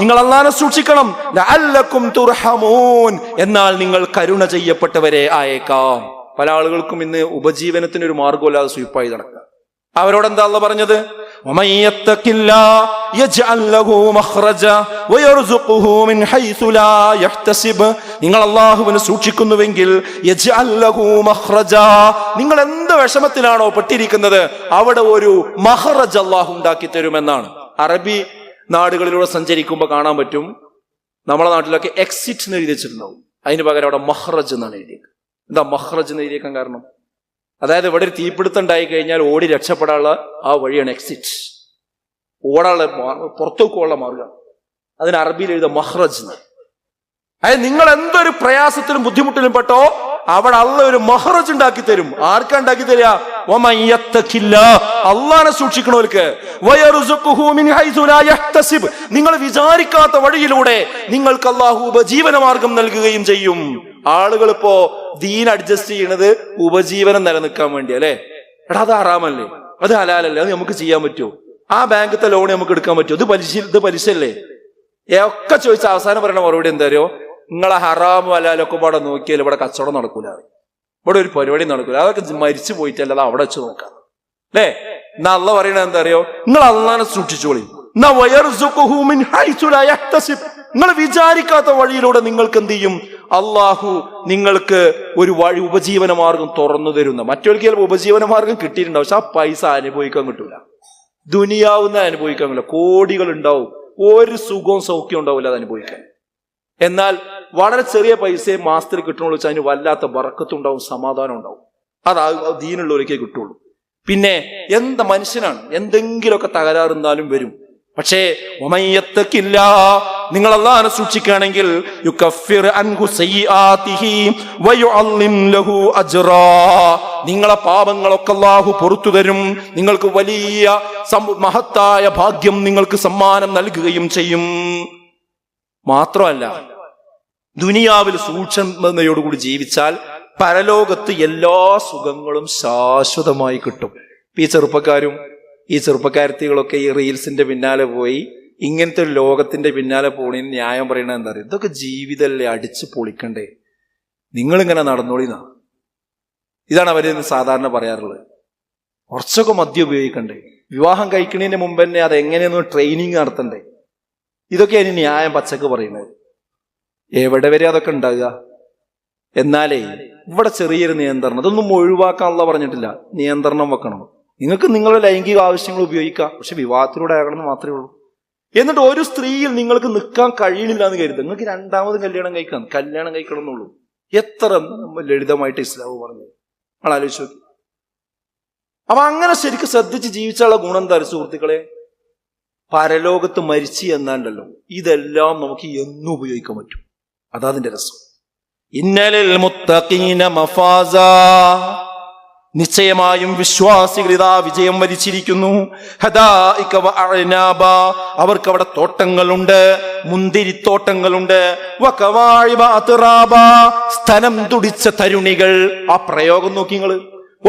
നിങ്ങൾ അള്ളാനെ സൂക്ഷിക്കണം. ലഅല്ലക്കും തുർഹമൂൻ. എന്നാൽ നിങ്ങൾ കരുണ ചെയ്യപ്പെട്ടവരെ ആയേക്കാം. പല ആളുകൾക്കും ഇന്ന് ഉപജീവനത്തിന് ഒരു മാർഗമില്ലാതെ സ്വീപ്പായി നടക്കുക. അവരോട് എന്താ അള്ള പറഞ്ഞത്? ومن يتق الله يجعل له مخرجا ويرزقه من حيث لا يحتسب നിങ്ങൾ അള്ളാഹുവിനെ സൂക്ഷിക്കുന്നുവെങ്കിൽ യജ്അൽ ലഹു മഖ്റജാ നിങ്ങൾ എന്ത് വിഷമത്തിലാണോ പെട്ടിരിക്കുന്നത് അവിടെ ഒരു മഹറജ് അള്ളാഹു ഉണ്ടാക്കി തരുമെന്നാണ് അറബി നാടുകളിലൂടെ സഞ്ചരിക്കുമ്പോൾ കാണാൻ പറ്റും നമ്മളെ നാട്ടിലൊക്കെ എക്സിറ്റ് എന്ന് എഴുതി വെച്ചിട്ടുണ്ടാവും അതിന് പകരം അവിടെ മഹ്റജ് എന്നാണ് എഴുതിയത് എന്താ മഹ്റജ് എന്ന് എഴുതിയേക്കാൻ കാരണം അതായത് ഇവിടെ ഒരു തീപിടുത്തം ഉണ്ടായി കഴിഞ്ഞാൽ ഓടി രക്ഷപ്പെടാനുള്ള ആ വഴിയാണ് എക്സിറ്റ് ഓടാനുള്ള മാ- പുറത്തേക്ക് പോകാനുള്ള മാർഗം. അതിന് അറബിയിൽ എഴുത മഹ്റജ് എന്ന്. അതായത് നിങ്ങൾ എന്തൊരു പ്രയാസത്തിലും ബുദ്ധിമുട്ടിലും പെട്ടോ അവിടെ അള്ള ഒരു മഹ്റജ് ഉണ്ടാക്കി തരും. ആർക്കാ ഉണ്ടാക്കി തരിക? അള്ളാനെ സൂക്ഷിക്കണവർക്ക്. നിങ്ങൾ വിചാരിക്കാത്ത വഴിയിലൂടെ നിങ്ങൾക്ക് അള്ളാഹു ഉപജീവന മാർഗം നൽകുകയും ചെയ്യും. ആളുകൾ ഇപ്പോ ദീൻ അഡ്ജസ്റ്റ് ചെയ്യണത് ഉപജീവനം നിലനിൽക്കാൻ വേണ്ടി അല്ലേ എടാ അത് ആറാമല്ലേ അത് ഹലാലല്ലേ? അത് നമുക്ക് ചെയ്യാൻ പറ്റുമോ? ആ ബാങ്കത്തെ ലോൺ നമുക്ക് എടുക്കാൻ പറ്റുമോ? ഇത് പലിശ ഇത് പലിശ അല്ലേ ഏ, ഒക്കെ ചോദിച്ച അവസാനം പറയണ മറുപടി എന്താ അറിയോ? നിങ്ങളെ ഹറാമും ഹലാലൊക്കെ പാടെ നോക്കിയാൽ ഇവിടെ കച്ചവടം നടക്കൂല ഇവിടെ ഒരു പരിപാടി നടക്കൂല. അതൊക്കെ മരിച്ചു പോയിട്ടല്ല? അവിടെ വെച്ച് നോക്കാം. അല്ലേ? എന്നാ അള്ള പറയണത് എന്താ അറിയോ? നിങ്ങൾ അള്ളാനെ സൂക്ഷിച്ചോളി. നിങ്ങൾ വിചാരിക്കാത്ത വഴിയിലൂടെ നിങ്ങൾക്ക് എന്ത് ചെയ്യും? അള്ളാഹു നിങ്ങൾക്ക് ഒരു വഴി ഉപജീവന മാർഗം തുറന്നു തരുന്ന. മറ്റൊരു ചിലപ്പോൾ ഉപജീവന മാർഗം കിട്ടിയിട്ടുണ്ടാവും. പക്ഷെ ആ പൈസ അനുഭവിക്കാൻ കിട്ടൂല. ദുനിയാവുന്ന അനുഭവിക്കാൻ കിട്ടില്ല കോടികൾ ഉണ്ടാവും. ഒരു സുഖവും സൗഖ്യം ഉണ്ടാവില്ല അത് അനുഭവിക്കാൻ. എന്നാൽ വളരെ ചെറിയ പൈസയെ മാസത്തിൽ കിട്ടണുള്ളൂ വെച്ചാൽ അതിന് വല്ലാത്ത വറക്കത്തുണ്ടാവും സമാധാനം ഉണ്ടാവും. അത് ദീനുള്ളവരേക്കേ കിട്ടുള്ളൂ. പിന്നെ എന്ത് മനുഷ്യനാണ്? എന്തെങ്കിലുമൊക്കെ തകരാറുന്നാലും വരും. പക്ഷേ ഒമയ്യത്തക്കില്ല നിങ്ങൾ അള്ളാഹനെ സൂക്ഷിക്കുകയാണെങ്കിൽ നിങ്ങളെ പാപങ്ങളൊക്കെ അള്ളാഹു പൊറത്തു തരും. നിങ്ങൾക്ക് വലിയ മഹത്തായ ഭാഗ്യം നിങ്ങൾക്ക് സമ്മാനം നൽകുകയും ചെയ്യും. മാത്രമല്ല ദുനിയാവിൽ സൂക്ഷ്മതയോടുകൂടി ജീവിച്ചാൽ പരലോകത്ത് എല്ലാ സുഖങ്ങളും ശാശ്വതമായി കിട്ടും. ഈ ചെറുപ്പക്കാരും ഈ ചെറുപ്പക്കാരത്തികളൊക്കെ ഈ റീൽസിന്റെ പിന്നാലെ പോയി ഇങ്ങനത്തെ ഒരു ലോകത്തിന്റെ പിന്നാലെ പോണതിന് ന്യായം പറയണത് എന്താ പറയുക ഇതൊക്കെ ജീവിതമല്ലേ അടിച്ച് പൊളിക്കണ്ടേ? നിങ്ങളിങ്ങനെ നടന്നോളിന്നാ? ഇതാണ് അവർ സാധാരണ പറയാറുള്ളത്. കുറച്ചൊക്കെ മദ്യം ഉപയോഗിക്കണ്ടേ? വിവാഹം കഴിക്കുന്നതിന് മുമ്പ് തന്നെ അത് എങ്ങനെയൊന്ന് ട്രെയിനിങ് നടത്തണ്ടേ? ഇതൊക്കെയാണ് ന്യായം പച്ചക്ക് പറയുന്നത്. എവിടെ വരെ അതൊക്കെ ഉണ്ടാകുക എന്നാലേ ഇവിടെ ചെറിയൊരു നിയന്ത്രണം. ഇതൊന്നും ഒഴിവാക്കാനുള്ള പറഞ്ഞിട്ടില്ല. നിയന്ത്രണം വെക്കണം. നിങ്ങൾക്ക് നിങ്ങളുടെ ലൈംഗിക ആവശ്യങ്ങൾ ഉപയോഗിക്കാം പക്ഷെ വിവാഹത്തിലൂടെ ആകണമെന്ന് മാത്രമേ ഉള്ളൂ. എന്നിട്ട് ഒരു സ്ത്രീയിൽ നിങ്ങൾക്ക് നിൽക്കാൻ കഴിയണില്ല എന്ന് കരുതുക. നിങ്ങൾക്ക് രണ്ടാമത് കല്യാണം കഴിക്കാം. കല്യാണം കഴിക്കണം എന്നുള്ളൂ എത്ര ലളിതമായിട്ട് ഇസ്ലാം പറഞ്ഞത് നിങ്ങൾ ആലോചിച്ച് നോക്കി. അപ്പൊ അങ്ങനെ ശരിക്കും ശ്രദ്ധിച്ച് ജീവിച്ചുള്ള ഗുണം എന്താ സുഹൃത്തുക്കളെ? പരലോകത്ത് മരിച്ചു എന്നാണ്ടല്ലോ. ഇതെല്ലാം നമുക്ക് എന്നും ഉപയോഗിക്കാൻ പറ്റും. അതാ അതിന്റെ രസം. ഇന്നലിൽ മുത്തഖീന മഫാസ. നിശ്ചയമായും വിശ്വാസികൾ ഇതാ വിജയം വരിച്ചിരിക്കുന്നു. അവർക്ക് അവിടെ തോട്ടങ്ങളുണ്ട് മുന്തിരിത്തോട്ടങ്ങളുണ്ട്. സ്ഥലം തുടിച്ച തരുണികൾ. ആ പ്രയോഗം നോക്കി നിങ്ങൾ.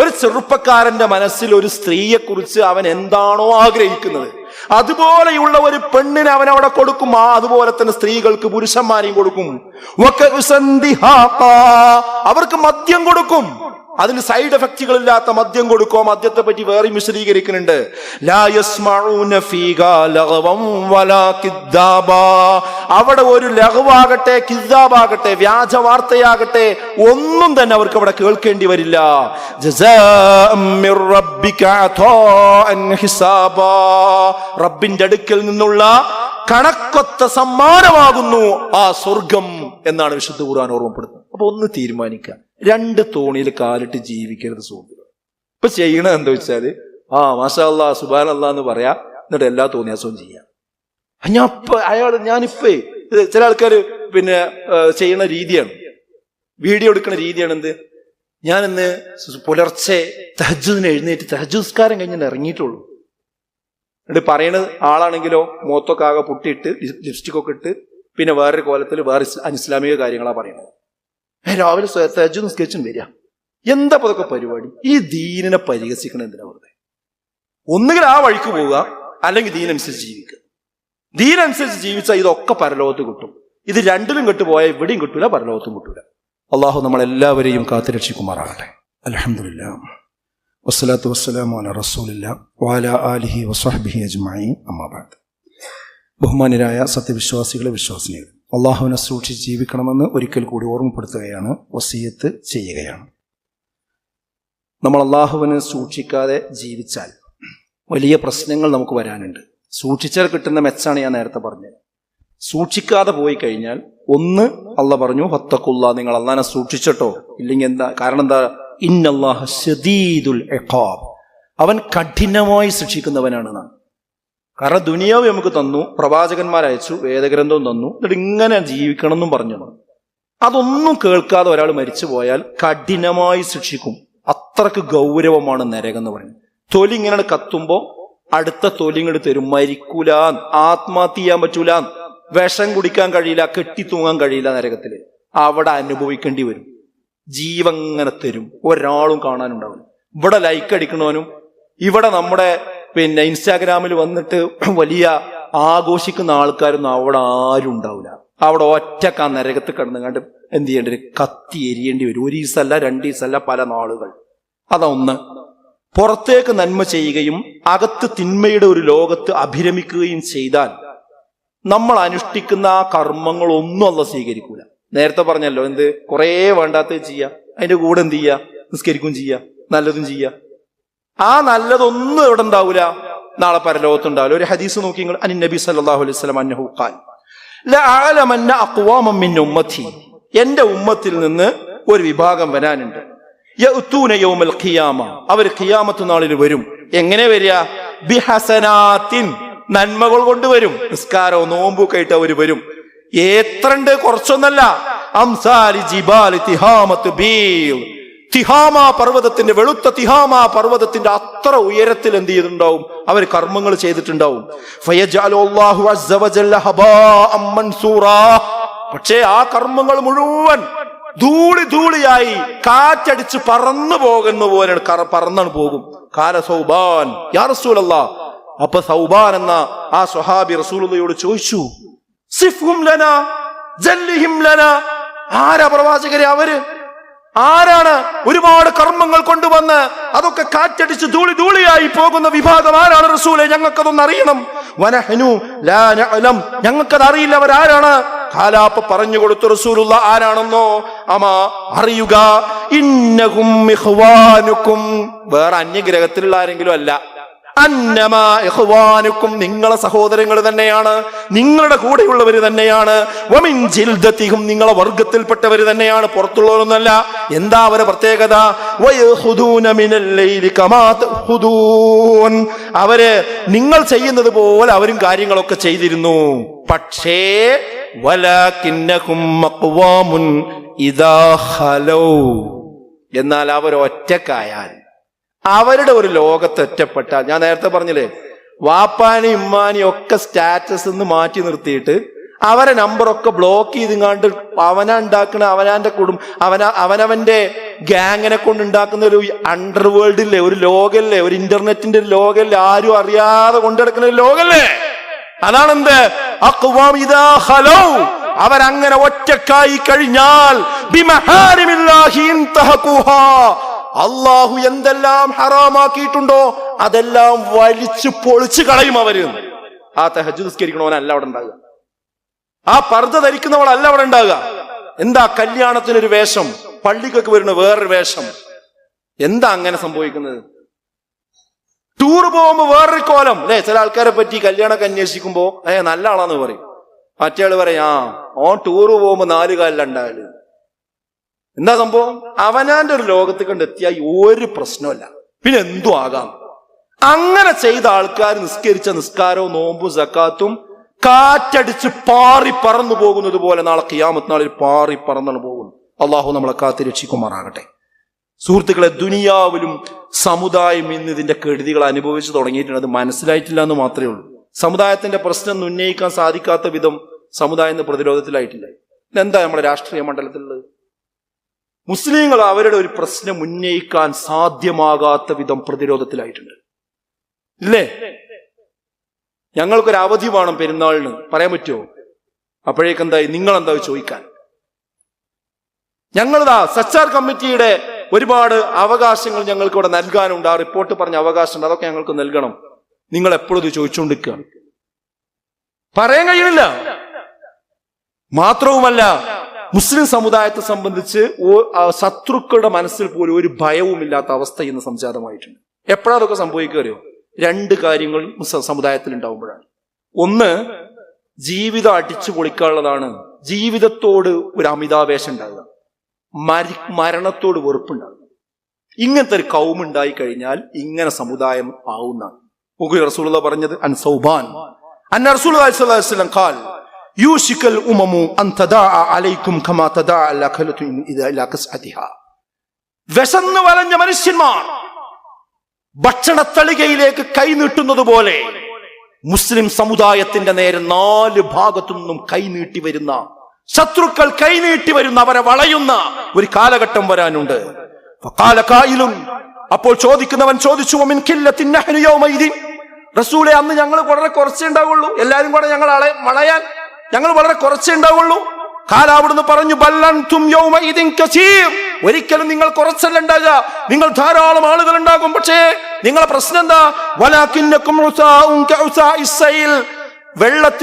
ഒരു ചെറുപ്പക്കാരന്റെ മനസ്സിൽ ഒരു സ്ത്രീയെ കുറിച്ച് അവൻ എന്താണോ ആഗ്രഹിക്കുന്നത്. അതുപോലെയുള്ള ഒരു പെണ്ണിനെ അവൻ അവിടെ കൊടുക്കും. ആ അതുപോലെ തന്നെ സ്ത്രീകൾക്ക് പുരുഷന്മാരെയും കൊടുക്കും. അവർക്ക് മദ്യം കൊടുക്കും. അതിന് സൈഡ് എഫക്റ്റുകൾ ഇല്ലാത്ത മദ്യം കൊടുക്കോ? മദ്യത്തെ പറ്റി വേറെ വിശദീകരിക്കുന്നുണ്ട്. അവിടെ ഒരു ലഘുവാകട്ടെ കിദ്ദാബാകട്ടെ വ്യാജ വാർത്തയാകട്ടെ ഒന്നും തന്നെ അവർക്ക് അവിടെ കേൾക്കേണ്ടി വരില്ല. റബ്ബിന്റെ അടുക്കൽ നിന്നുള്ള കണക്കൊത്ത സമ്മാനമാകുന്നു ആ സ്വർഗം എന്നാണ് വിശുദ്ധ ഖുർആൻ ഓർമ്മപ്പെടുത്തുന്നത്. അപ്പൊ ഒന്ന് തീരുമാനിക്കുക. രണ്ട് തോണിയിൽ കാലിട്ട് ജീവിക്കരുത് സുഹൃത്തുക്കൾ ഇപ്പൊ ചെയ്യണത് എന്താ വെച്ചാൽ ആ മാഷാ സുബാൻ അല്ലാ എന്ന് പറയാ എന്നിട്ട് എല്ലാ തോന്നിയാസവും ചെയ്യാം. ഞാൻ അയാൾ ഞാനിപ്പേ ചില ആൾക്കാർ പിന്നെ ചെയ്യുന്ന രീതിയാണ്. വീഡിയോ എടുക്കുന്ന രീതിയാണ് എന്ത്? ഞാൻ ഇന്ന് പുലർച്ചെ തഹജുദിന് എഴുന്നേറ്റ് തഹജുസ്കാരം കഴിഞ്ഞിട്ട് ഇറങ്ങിയിട്ടുള്ളൂ. എന്നിട്ട് പറയണത് ആളാണെങ്കിലോ മുഖത്തൊക്കെ ആകെ പൊട്ടിയിട്ട് ലിപ്സ്റ്റിക്കൊക്കെ ഇട്ട് പിന്നെ വേറൊരു കോലത്തിൽ വേറെ അനിസ്ലാമിക കാര്യങ്ങളാ പറയണത്. ഏ, രാവിലെ തഹജു നിസ്കരിച്ചും വരിക. എന്താ പതൊക്കെ പരിപാടി? ഈ ദീനിനെ പരിഹസിക്കണം എന്തിനാ വെറുതെ? ഒന്നുകിൽ ആ വഴിക്ക് പോവുക അല്ലെങ്കിൽ ദീനനുസരിച്ച് ജീവിക്കുക. ദീനനുസരിച്ച് ജീവിച്ചാൽ ഇതൊക്കെ പരലോകത്ത് കിട്ടും. ഇത് രണ്ടിലും കെട്ടുപോയാൽ ഇവിടെയും കിട്ടൂല പരലോകത്തും കിട്ടൂല. അള്ളാഹു നമ്മളെല്ലാവരെയും കാത്തുരക്ഷിക്കുമാറാകട്ടെ അലഹമില്ല വസ്സലാത്തു വസ്സലാമു റസൂലില്ല. വാല ആലിഹി വസ്വഹ്ബിഹി അജ്മായി അമ്മാബാദ് ബഹുമാനരായ സത്യവിശ്വാസികളെ വിശ്വാസിനികൾ അള്ളാഹുവിനെ സൂക്ഷിച്ച് ജീവിക്കണമെന്ന് ഒരിക്കൽ കൂടി ഓർമ്മപ്പെടുത്തുകയാണ് വസീയത്ത് ചെയ്യുകയാണ്. നമ്മൾ അള്ളാഹുവിനെ സൂക്ഷിക്കാതെ ജീവിച്ചാൽ വലിയ പ്രശ്നങ്ങൾ നമുക്ക് വരാനുണ്ട്. സൂക്ഷിച്ചാൽ കിട്ടുന്ന മെച്ചാണ് ഞാൻ നേരത്തെ പറഞ്ഞത്. സൂക്ഷിക്കാതെ പോയി കഴിഞ്ഞാൽ ഒന്ന് അല്ല പറഞ്ഞു ഹത്തക്കുള്ള നിങ്ങൾ അള്ളാനെ സൂക്ഷിച്ചിട്ടോ? ഇല്ലെങ്കിൽ എന്താ? കാരണം എന്താ? ഇന്നല്ലാഹ് ഷദീദുൽ അവൻ കഠിനമായി ശിക്ഷിക്കുന്നവനാണ് കാരണം ദുനിയാവ് നമുക്ക് തന്നു പ്രവാചകന്മാർ അയച്ചു വേദഗ്രന്ഥവും തന്നു. എന്നിട്ട് ഇങ്ങനെ ജീവിക്കണം എന്നും പറഞ്ഞു തന്നു. അതൊന്നും കേൾക്കാതെ ഒരാൾ മരിച്ചു പോയാൽ കഠിനമായി ശിക്ഷിക്കും. അത്രയ്ക്ക് ഗൗരവമാണ് നരകം എന്ന് പറയുന്നത്. തൊലി ഇങ്ങനെ കത്തുമ്പോ അടുത്ത തൊലി ഇങ്ങോട്ട് തരും. മരിക്കൂല ആത്മഹത്യ ചെയ്യാൻ പറ്റൂല വിഷം കുടിക്കാൻ കഴിയില്ല കെട്ടി തൂങ്ങാൻ കഴിയില്ല നരകത്തിൽ അവിടെ അനുഭവിക്കേണ്ടി വരും. ജീവങ്ങനെ തരും. ഒരാളും കാണാനുണ്ടാവില്ല. ഇവിടെ ലൈക്ക് അടിക്കണവനും ഇവിടെ നമ്മുടെ പിന്നെ ഇൻസ്റ്റാഗ്രാമിൽ വന്നിട്ട് വലിയ ആഘോഷിക്കുന്ന ആൾക്കാരൊന്നും അവിടെ ആരും ഉണ്ടാവില്ല അവിടെ ഒറ്റയ്ക്ക് നരകത്ത് കിടന്ന് കണ്ട് എന്ത് ചെയ്യേണ്ടി വരും? കത്തി എരിയേണ്ടി വരും. ഒരു ദിവസമല്ല രണ്ട് ദിവസമല്ല പല നാളുകൾ. അതാ ഒന്ന് പുറത്തേക്ക് നന്മ ചെയ്യുകയും അകത്ത് തിന്മയുടെ ഒരു ലോകത്ത് അഭിരമിക്കുകയും ചെയ്താൽ നമ്മൾ അനുഷ്ഠിക്കുന്ന ആ കർമ്മങ്ങളൊന്നും അല്ല സ്വീകരിക്കൂല. നേരത്തെ പറഞ്ഞല്ലോ എന്ത്? കുറേ വേണ്ടാത്തത് ചെയ്യുക അതിന്റെ കൂടെ എന്ത് ചെയ്യുക നിസ്കരിക്കും ചെയ്യുക നല്ലതും ചെയ്യുക ആ നല്ലതൊന്നും എവിടെ ഉണ്ടാവൂല? നാളെ പരലോകത്തുണ്ടാവില്ല. ഒരു ഹദീസ് നോക്കി നിങ്ങൾ. അനി നബി സല്ലാഹു അലൈഹി വസല്ലം അന്നഹു മിൻ ഉമ്മത്തി. എന്റെ ഉമ്മത്തിൽ നിന്ന് ഒരു വിഭാഗം വരാനുണ്ട്. യൗമൽ ഖിയാമ. അവർ ഖിയാമത്ത് നാളിൽ വരും. എങ്ങനെ വരിക? ബിഹസനാത്തിൻ. നന്മകൾ കൊണ്ടുവരും നിസ്കാരോ നോമ്പൊക്കെ ആയിട്ട് അവർ വരും. എത്രണ്ട്? കുറച്ചൊന്നല്ല. അംസാലി ജിബാലി തിഹാമത്ത് ബീൽ. തിഹാമ പർവതത്തിന്റെ വെളുത്ത തിഹാമ പർവതത്തിന്റെ അത്ര ഉയരത്തിൽ എന്ത് ചെയ്തിട്ടുണ്ടാവും? അവർ കർമ്മങ്ങൾ ചെയ്തിട്ടുണ്ടാവും. പക്ഷേ ആ കർമ്മങ്ങൾ മുഴുവൻ ധൂളി ധൂളിയായി കാറ്റടിച്ച് പറന്നു പോകുന്ന പോലെ പറന്നു പറന്നാണ് പോകും. കാല സൗബാൻ യാ റസൂലല്ല. അപ്പൊ സൗബാൻ എന്ന ആ സ്വഹാബി റസൂലുള്ളയോട് ചോദിച്ചു സിഫ്ഹും ലന ജല്ലിഹിം ലന. ആരാ പ്രവാചകരെ അവർ? ആരാണ് ഒരുപാട് കർമ്മങ്ങൾ കൊണ്ടുവന്ന് അതൊക്കെ കാറ്റടിച്ച് ധൂളി ധൂളിയായി പോകുന്ന വിഭാഗം ആരാണ് റസൂലെ? ഞങ്ങൾക്കതൊന്നും അറിയണം. വനഹനു ലാനം ഞങ്ങൾക്കത് അറിയില്ല. അവരാരാണ്? കാലാപ്പ പറഞ്ഞു കൊടുത്ത റസൂലുള്ള ആരാണെന്നോ? അമാ അറിയുക. ഇന്നകും വേറെ അന്യഗ്രഹത്തിലുള്ള ആരെങ്കിലും അല്ല. അന്നമാ ഇഖ്വാനുക്കും നിങ്ങളെ സഹോദരങ്ങൾ തന്നെയാണ് നിങ്ങളുടെ കൂടെയുള്ളവർ തന്നെയാണ് വമിൻ നിങ്ങളെ വർഗത്തിൽപ്പെട്ടവർ തന്നെയാണ് പുറത്തുള്ളവരൊന്നല്ല എന്താ അവരെ പ്രത്യേകത? അവർ നിങ്ങൾ ചെയ്യുന്നത് പോലെ അവരും കാര്യങ്ങളൊക്കെ ചെയ്തിരുന്നു. പക്ഷേ എന്നാൽ അവർ ഒറ്റക്കായാൽ അവരുടെ ഒരു ലോകത്ത് ഒറ്റപ്പെട്ടാൽ ഞാൻ നേരത്തെ പറഞ്ഞില്ലേ വാപ്പാനി ഇമ്മാനി ഒക്കെ സ്റ്റാറ്റസ് നിന്ന് മാറ്റി നിർത്തിയിട്ട് അവരെ നമ്പറൊക്കെ ബ്ലോക്ക് ചെയ്തിങ്ങാണ്ട് അവന അവനാന്റെ കുടുംബം അവന അവനവന്റെ ഗ്യാങ്ങിനെ കൊണ്ട് ഉണ്ടാക്കുന്ന ഒരു അണ്ടർ വേൾഡില്ലേ ഒരു ലോകല്ലേ ഒരു ഇന്റർനെറ്റിന്റെ ഒരു ലോകല്ലേ ആരും അറിയാതെ കൊണ്ടെടുക്കുന്ന ഒരു ലോകല്ലേ? അതാണെന്ത്? ഖലൗ. അവരങ്ങനെ ഒറ്റക്കായി കഴിഞ്ഞാൽ അള്ളാഹു എന്തെല്ലാം ഹറാമാക്കിയിട്ടുണ്ടോ അതെല്ലാം വലിച്ചു പൊളിച്ചു കളയും അവർ. ആ തെഹജ് നിസ്കരിക്കണവനല്ല അവിടെ ഉണ്ടാകുക ആ പർദ്ദ ധരിക്കുന്നവളല്ല അവിടെ ഉണ്ടാകുക എന്താ കല്യാണത്തിനൊരു വേഷം? പള്ളിക്കൊക്കെ വരുന്ന വേറൊരു വേഷം. എന്താ അങ്ങനെ സംഭവിക്കുന്നത്? ടൂർ പോകുമ്പോ വേറൊരു കോലം. അല്ലെ ചില ആൾക്കാരെ പറ്റി കല്യാണമൊക്കെ അന്വേഷിക്കുമ്പോ ഏ നല്ല ആളാന്ന് പറയും. മറ്റേ ആൾ പറയും ആ ടൂർ പോകുമ്പോ നാല് കാലിലുണ്ടായാൽ എന്താ സംഭവം? അവനാന്റെ ഒരു ലോകത്ത് കണ്ടെത്തിയ ഒരു പ്രശ്നമല്ല പിന്നെ എന്തു ആകാം. അങ്ങനെ ചെയ്ത ആൾക്കാർ നിസ്കരിച്ച നിസ്കാരവും നോമ്പും സക്കാത്തും കാറ്റടിച്ച് പാറി പറന്നു പോകുന്നത് പോലെ നാളെ കിയാമത്ത് നാളിൽ പാറി പറന്നാണ് പോകുന്നു അള്ളാഹു നമ്മളെ കാത്തി രക്ഷിക്കുമാറാകട്ടെ. സുഹൃത്തുക്കളെ ദുനിയാവിലും സമുദായം ഇന്ന് ഇതിന്റെ കെടുതികൾ അനുഭവിച്ചു തുടങ്ങിയിട്ടുണ്ട്. അത് മനസ്സിലായിട്ടില്ല എന്ന് മാത്രമേ ഉള്ളൂ. സമുദായത്തിന്റെ പ്രശ്നം ഉന്നയിക്കാൻ സാധിക്കാത്ത വിധം സമുദായം പ്രതിരോധത്തിലായിട്ടില്ല. എന്താ നമ്മുടെ രാഷ്ട്രീയ മണ്ഡലത്തിലുള്ളത്? മുസ്ലിങ്ങൾ അവരുടെ ഒരു പ്രശ്നം ഉന്നയിക്കാൻ സാധ്യമാകാത്ത വിധം പ്രതിരോധത്തിലായിട്ടുണ്ട്. ഇല്ലേ? ഞങ്ങൾക്കൊരു അവധി വേണം പെരുന്നാളിന്. പറയാൻ പറ്റുമോ? അപ്പോഴേക്കെന്തായി നിങ്ങൾ എന്താ ചോദിക്കാൻ? ഞങ്ങളിതാ സച്ചാർ കമ്മിറ്റിയുടെ ഒരുപാട് അവകാശങ്ങൾ ഞങ്ങൾക്ക് ഇവിടെ നൽകാനുണ്ട്. ആ റിപ്പോർട്ട് പറഞ്ഞ അവകാശമുണ്ട് അതൊക്കെ ഞങ്ങൾക്ക് നൽകണം. നിങ്ങൾ എപ്പോഴും ഇത് ചോദിച്ചുകൊണ്ടിരിക്കുകയാണ് പറയാൻ കഴിയില്ല മാത്രവുമല്ല മുസ്ലിം സമുദായത്തെ സംബന്ധിച്ച് ശത്രുക്കളുടെ മനസ്സിൽ പോലും ഒരു ഭയവുമില്ലാത്ത അവസ്ഥ ഇന്ന് സംജാതമായിട്ടുണ്ട്. എപ്പോഴാ അതൊക്കെ സംഭവിക്കുക അറിയോ? രണ്ട് കാര്യങ്ങൾ സമുദായത്തിൽ ഉണ്ടാവുമ്പോഴാണ്. ഒന്ന് ജീവിതം അടിച്ചു പൊളിക്കാനുള്ളതാണ്. ജീവിതത്തോട് ഒരു അമിതാവേശം ഉണ്ടാകുക മരി മരണത്തോട് വെറുപ്പുണ്ടാകുക ഇങ്ങനത്തെ ഒരു കൗമുണ്ടായി കഴിഞ്ഞാൽ ഇങ്ങനെ സമുദായം ആവുന്നതാണ്. റസൂലുള്ള പറഞ്ഞത് അൻ സൗബാൻ. അൻ റസൂൽ ഖാൽ യൂഷിക്കൽ ഉമമു അലൈക്കും വിശന്നു വലഞ്ഞ മനുഷ്യന്മാർ ഭക്ഷണത്തളികയിലേക്ക് കൈനീട്ടുന്നത് പോലെ മുസ്ലിം സമുദായത്തിന്റെ നേരെ നാല് ഭാഗത്തു നിന്നും കൈനീട്ടി വരുന്ന ശത്രുക്കൾ കൈനീട്ടി വരുന്ന അവരെ വളയുന്ന ഒരു കാലഘട്ടം വരാനുണ്ട് ഖായിലുൻ. അപ്പോൾ ചോദിക്കുന്നവൻ ചോദിച്ചു? റസൂലെ അന്ന് ഞങ്ങൾ വളരെ കുറച്ചേ ഉണ്ടാവുള്ളൂ എല്ലാരും കൂടെ ഞങ്ങൾ അള വളയാൻ ഞങ്ങൾ വളരെ കുറച്ചേ ഉണ്ടാവുള്ളൂ. കാലാവിടുന്ന് പറഞ്ഞു ബല്ലൻതും ഒരിക്കലും നിങ്ങൾ കുറച്ചല്ല ഉണ്ടാകുക നിങ്ങൾ ധാരാളം ആളുകൾ ഉണ്ടാകും. പക്ഷേ നിങ്ങളെ പ്രശ്നം എന്താ?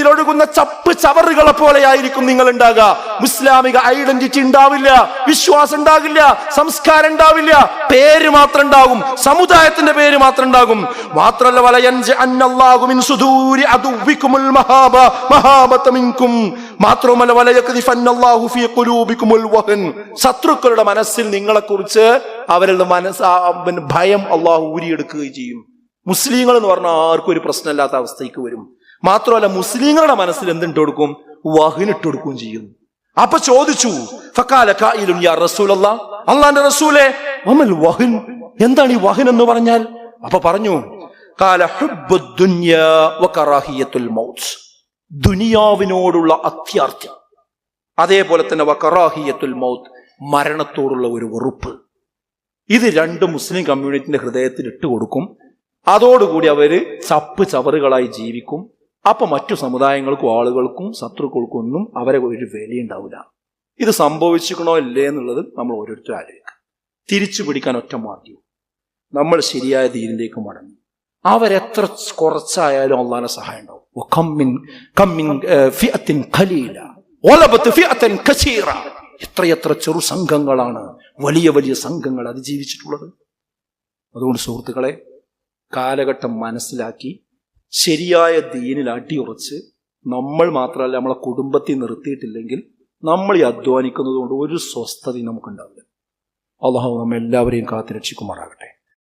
ഒഴുകുന്ന ചപ്പ് ചവറുകളെ പോലെയായിരിക്കും നിങ്ങൾ ഉണ്ടാകുക മുസ്ലാമിക ഐഡന്റിറ്റി ഉണ്ടാവില്ല വിശ്വാസം ഉണ്ടാകില്ല സംസ്കാരം ഉണ്ടാവില്ല. പേര് മാത്രം ഉണ്ടാകും സമുദായത്തിന്റെ പേര് മാത്രം ഉണ്ടാകും. മാത്രല്ല മാത്രവുമല്ല ശത്രുക്കളുടെ മനസ്സിൽ നിങ്ങളെ കുറിച്ച് അവരുടെ മനസ്സ് ഭയം അള്ളാഹു ഊരിയെടുക്കുകയും ചെയ്യും. മുസ്ലിങ്ങൾ എന്ന് പറഞ്ഞാൽ ആർക്കും ഒരു പ്രശ്നമില്ലാത്ത അവസ്ഥയ്ക്ക് വരും. മാത്രമല്ല മുസ്ലിങ്ങളുടെ മനസ്സിൽ എന്തിട്ട് കൊടുക്കും? വഹിനിട്ട് കൊടുക്കുകയും ചെയ്യുന്നു. അപ്പൊ ചോദിച്ചു അള്ളാന്റെ റസൂലെ വഹിൻ. എന്താണ് ഈ വഹിൻ എന്ന് പറഞ്ഞാൽ? അപ്പൊ പറഞ്ഞു ദുനിയാവിനോടുള്ള അത്യാർത്ഥ്യം. അതേപോലെ തന്നെ വക്കറാഹിയത്തുൽ മൗത്ത് മരണത്തോടുള്ള ഒരു വെറുപ്പ്. ഇത് രണ്ട് മുസ്ലിം കമ്മ്യൂണിറ്റിന്റെ ഹൃദയത്തിൽ ഇട്ട് കൊടുക്കും. അതോടുകൂടി അവർ ചപ്പ് ചവറുകളായി ജീവിക്കും. അപ്പൊ മറ്റു സമുദായങ്ങൾക്കും ആളുകൾക്കും ശത്രുക്കൾക്കും ഒന്നും അവരെ ഒരു വിലയുണ്ടാവില്ല ഇത് സംഭവിച്ചിക്കണോ ഇല്ലേ എന്നുള്ളത് നമ്മൾ ഓരോരുത്തരും ആലോചിക്കുക തിരിച്ചു പിടിക്കാൻ ഒറ്റ മാർഗവും നമ്മൾ ശരിയായ തീരിലേക്ക് മടങ്ങി. അവരെത്ര കുറച്ചായാലും അള്ളാന്റെ സഹായം ഉണ്ടാവും. കമ്മിൻ, ഖലീല, കസീറ. എത്രയെത്ര ചെറു സംഘങ്ങളാണ് വലിയ വലിയ സംഘങ്ങൾ അതിജീവിച്ചിട്ടുള്ളത്. അതുകൊണ്ട് സുഹൃത്തുക്കളെ കാലഘട്ടം മനസ്സിലാക്കി ശരിയായ ദീനിൽ അടിയുറച്ച് നമ്മൾ മാത്രമല്ല നമ്മളെ കുടുംബത്തിൽ നിർത്തിയിട്ടില്ലെങ്കിൽ നമ്മൾ ഈ അധ്വാനിക്കുന്നത് കൊണ്ട് ഒരു സ്വസ്ഥതയും നമുക്കുണ്ടാവില്ല. അള്ളാഹു നമ്മെല്ലാവരെയും എല്ലാവരെയും രക്ഷിക്കുമാറാകട്ടെ